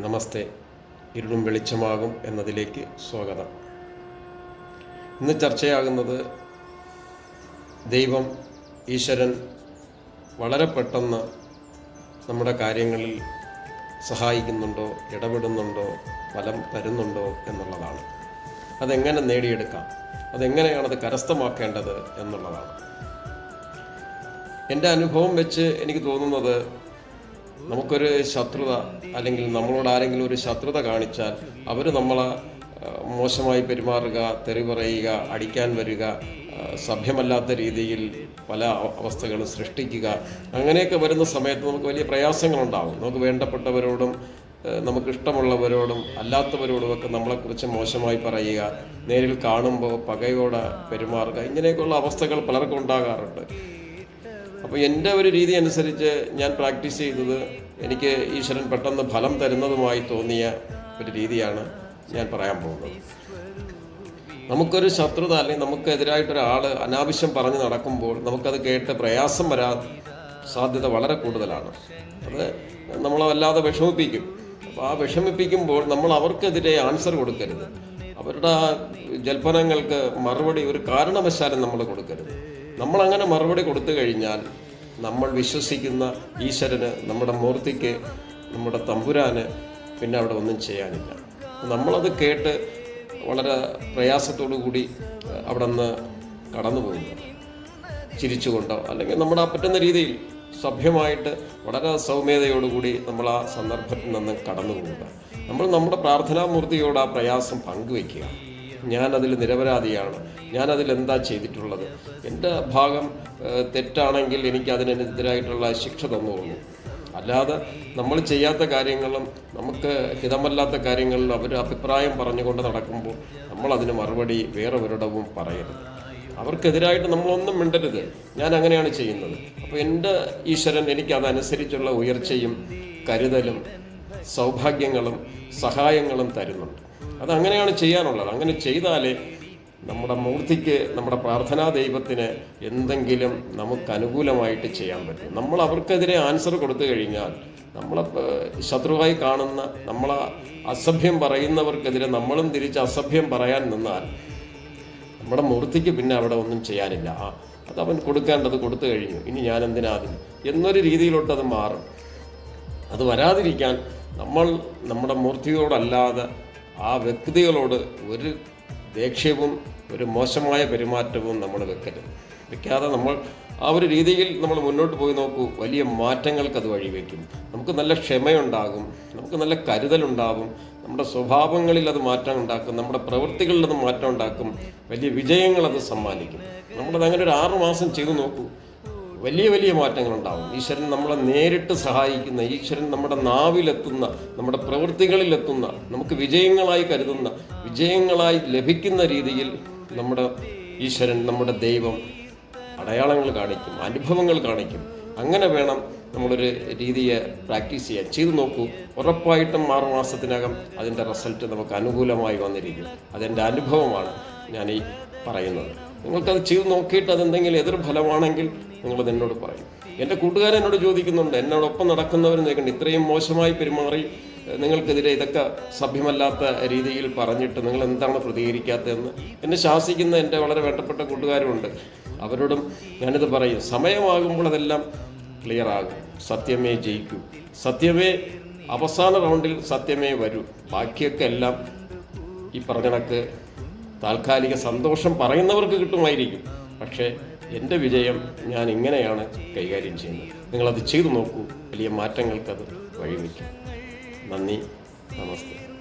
നമസ്തേ. ഇരുളും വെളിച്ചമാകും എന്നതിലേക്ക് സ്വാഗതം. ഇന്ന് ചർച്ചയാകുന്നത് ദൈവം ഈശ്വരൻ വളരെ പെട്ടെന്ന് നമ്മുടെ കാര്യങ്ങളിൽ സഹായിക്കുന്നുണ്ടോ ഇടപെടുന്നുണ്ടോ ഫലം തരുന്നുണ്ടോ എന്നുള്ളതാണ്. അതെങ്ങനെ നേടിയെടുക്കാം അതെങ്ങനെയാണത് അത് കരസ്ഥമാക്കേണ്ടത് എന്നുള്ളതാണ്. എന്റെ അനുഭവം വെച്ച് എനിക്ക് തോന്നുന്നത് നമുക്കൊരു ശത്രുത അല്ലെങ്കിൽ നമ്മളോട് ആരെങ്കിലും ഒരു ശത്രുത കാണിച്ചാൽ അവർ നമ്മളെ മോശമായി പെരുമാറുക തെറി പറയുക അടിക്കാൻ വരിക സഭ്യമല്ലാത്ത രീതിയിൽ പല അവ- അവസ്ഥകളും സൃഷ്ടിക്കുക. അങ്ങനെയൊക്കെ വരുന്ന സമയത്ത് നമുക്ക് വലിയ പ്രയാസങ്ങളുണ്ടാവും. നമുക്ക് വേണ്ടപ്പെട്ടവരോടും നമുക്കിഷ്ടമുള്ളവരോടും അല്ലാത്തവരോടുമൊക്കെ നമ്മളെക്കുറിച്ച് മോശമായി പറയുക നേരിൽ കാണുമ്പോൾ പകയോടെ പെരുമാറുക ഇങ്ങനെയൊക്കെയുള്ള അവസ്ഥകൾ പലർക്കും ഉണ്ടാകാറുണ്ട്. അപ്പോൾ എന്റെ ഒരു രീതി അനുസരിച്ച് ഞാൻ പ്രാക്ടീസ് ചെയ്തത് എനിക്ക് ഈശ്വരൻ പെട്ടെന്ന് ഫലം തരുന്നതുമായി തോന്നിയ ഒരു രീതിയാണ് ഞാൻ പറയാൻ പോകുന്നത്. നമുക്കൊരു ശത്രുത അല്ലെങ്കിൽ നമുക്കെതിരായിട്ടൊരാൾ അനാവശ്യം പറഞ്ഞു നടക്കുമ്പോൾ നമുക്കത് കേട്ട് പ്രയാസം വരാൻ സാധ്യത വളരെ കൂടുതലാണ്. അത് നമ്മളെ വല്ലാതെ വിഷമിപ്പിക്കും. അപ്പോൾ ആ വിഷമിപ്പിക്കുമ്പോൾ നമ്മൾ അവർക്കെതിരെ ആൻസർ കൊടുക്കരുത്. അവരുടെ ആ ജൽപ്പനങ്ങൾക്ക് മറുപടി ഒരു കാരണവശാലും നമ്മൾ കൊടുക്കരുത്. നമ്മൾ അങ്ങനെ മറുപടി കൊടുത്തു കഴിഞ്ഞാൽ നമ്മൾ വിശ്വസിക്കുന്ന ഈശ്വരന് നമ്മുടെ മൂർത്തിക്ക് നമ്മുടെ തമ്പുരാന് പിന്നെ അവിടെ ഒന്നും ചെയ്യാനില്ല. നമ്മളത് കേട്ട് വളരെ പ്രയാസത്തോടു കൂടി അവിടെ നിന്ന് കടന്നു പോകുന്നു. ചിരിച്ചുകൊണ്ടോ അല്ലെങ്കിൽ നമ്മുടെ ആ പറ്റുന്ന രീതിയിൽ സഭ്യമായിട്ട് വളരെ സൗമ്യതയോടുകൂടി നമ്മൾ ആ സന്ദർഭത്തിൽ നിന്ന് കടന്നു പോവുക നമ്മൾ നമ്മുടെ പ്രാർത്ഥനാമൂർത്തിയോട് ആ പ്രയാസം പങ്കുവെക്കുക ഞാനതിൽ നിരപരാധിയാണ്. ഞാനതിൽ എന്താ ചെയ്തിട്ടുള്ളത്? എന്റെ ഭാഗം തെറ്റാണെങ്കിൽ എനിക്ക് അതിനെതിരായിട്ടുള്ള ശിക്ഷ തന്നുകൊള്ളൂ. അല്ലാതെ നമ്മൾ ചെയ്യാത്ത കാര്യങ്ങളും നമുക്ക് ഹിതമല്ലാത്ത കാര്യങ്ങളിൽ അവർ അഭിപ്രായം പറഞ്ഞുകൊണ്ട് നടക്കുമ്പോൾ നമ്മൾ അതിന് മറുപടി വേറെ ഒരിടവും പറയരുത്. അവർക്കെതിരായിട്ട് നമ്മളൊന്നും മിണ്ടരുത്. ഞാൻ അങ്ങനെയാണ് ചെയ്യുന്നത്. അപ്പോൾ എന്റെ ഈശ്വരൻ എനിക്ക് അതനുസരിച്ചുള്ള ഉയർച്ചയും കരുതലും സൗഭാഗ്യങ്ങളും സഹായങ്ങളും തരുന്നുണ്ട്. അതങ്ങനെയാണ് ചെയ്യാനുള്ളത്. അങ്ങനെ ചെയ്താലേ നമ്മുടെ മൂർത്തിക്ക് നമ്മുടെ പ്രാർത്ഥനാ ദൈവത്തിന് എന്തെങ്കിലും നമുക്ക് അനുകൂലമായിട്ട് ചെയ്യാൻ പറ്റും. നമ്മൾ അവർക്കെതിരെ ആൻസർ കൊടുത്തു കഴിഞ്ഞാൽ നമ്മളെ ശത്രുവായി കാണുന്ന നമ്മളെ അസഭ്യം പറയുന്നവർക്കെതിരെ നമ്മളും തിരിച്ച് അസഭ്യം പറയാൻ നിന്നാൽ നമ്മുടെ മൂർത്തിക്ക് പിന്നെ അവിടെ ഒന്നും ചെയ്യാനില്ല. ആ അത് അവൻ കൊടുക്കേണ്ടത് കൊടുത്തു കഴിഞ്ഞു. ഇനി ഞാൻ എന്തിനാ അതിന്? എന്നൊരു രീതിയിലോട്ട് അത് മാറും. അത് വരാതിരിക്കാൻ നമ്മൾ നമ്മുടെ മൂർത്തിയോടല്ലാതെ ആ വ്യക്തികളോട് ഒരു ദേഷ്യവും ഒരു മോശമായ പെരുമാറ്റവും നമ്മൾ വെക്കരുത്. വെക്കാതെ നമ്മൾ ആ ഒരു രീതിയിൽ നമ്മൾ മുന്നോട്ട് പോയി നോക്കൂ. വലിയ മാറ്റങ്ങൾക്ക് അത് വഴിവെക്കും നമുക്ക് നല്ല ക്ഷമയുണ്ടാകും. നമുക്ക് നല്ല കരുതലുണ്ടാകും. നമ്മുടെ സ്വഭാവങ്ങളിൽ അത് മാറ്റം ഉണ്ടാക്കും. നമ്മുടെ പ്രവൃത്തികളിൽ അത് മാറ്റം ഉണ്ടാക്കും. വലിയ വിജയങ്ങൾ അത് സമ്മാനിക്കും. നമ്മളത് അങ്ങനെ ഒരു ആറ് മാസം ചെയ്തു നോക്കൂ. വലിയ വലിയ മാറ്റങ്ങളുണ്ടാവും. ഈശ്വരൻ നമ്മളെ നേരിട്ട് സഹായിക്കുന്ന ഈശ്വരൻ നമ്മുടെ നാവിലെത്തുന്ന നമ്മുടെ പ്രവൃത്തികളിലെത്തുന്ന നമുക്ക് വിജയങ്ങളായി കരുതുന്ന വിജയങ്ങളായി ലഭിക്കുന്ന രീതിയിൽ നമ്മുടെ ഈശ്വരൻ നമ്മുടെ ദൈവം അടയാളങ്ങൾ കാണിക്കും അനുഭവങ്ങൾ കാണിക്കും. അങ്ങനെ വേണം നമ്മളൊരു രീതിയെ പ്രാക്ടീസ് ചെയ്യാൻ. ചെയ്തു നോക്കൂ ഉറപ്പായിട്ടും ആറുമാസത്തിനകം അതിന്റെ റിസൾട്ട് നമുക്ക് അനുകൂലമായി വന്നിരിക്കും. അതെന്റെ അനുഭവമാണ് ഞാൻ ഈ പറയുന്നത്. നിങ്ങൾക്കത് ചെയ്തു നോക്കിയിട്ട് അതെന്തെങ്കിലും എതിർഫലമാണെങ്കിൽ നിങ്ങളത് എന്നോട് പറയും. എന്റെ കൂട്ടുകാരൻ എന്നോട് ചോദിക്കുന്നുണ്ട് എന്നോടൊപ്പം നടക്കുന്നവർ നോക്കണ്ട ഇത്രയും മോശമായി പെരുമാറി നിങ്ങൾക്കെതിരെ ഇതൊക്കെ സഭ്യമല്ലാത്ത രീതിയിൽ പറഞ്ഞിട്ട് നിങ്ങൾ എന്താണ് പ്രതികരിക്കാത്തതെന്ന് എന്നെ ശാസിക്കുന്ന എന്റെ വളരെ വേണ്ടപ്പെട്ട കൂട്ടുകാരുമുണ്ട്. അവരോടും ഞാനിത് പറയും. സമയമാകുമ്പോൾ അതെല്ലാം ക്ലിയർ ആകും. സത്യമേ ജയിക്കൂ. സത്യമേ അവസാന റൗണ്ടിൽ സത്യമേ വരൂ. ബാക്കിയൊക്കെ എല്ലാം ഈ പറഞ്ഞ കണക്ക് താൽക്കാലിക സന്തോഷം പറയുന്നവർക്ക് കിട്ടുമായിരിക്കും. പക്ഷേ എന്റെ വിജയം ഞാൻ ഇങ്ങനെയാണ് കൈകാര്യം ചെയ്യുന്നത്. നിങ്ങളത് ചെയ്തു നോക്കൂ. വലിയ മാറ്റങ്ങൾക്കത് വഴിവെക്കും. നന്ദി. നമസ്തേ.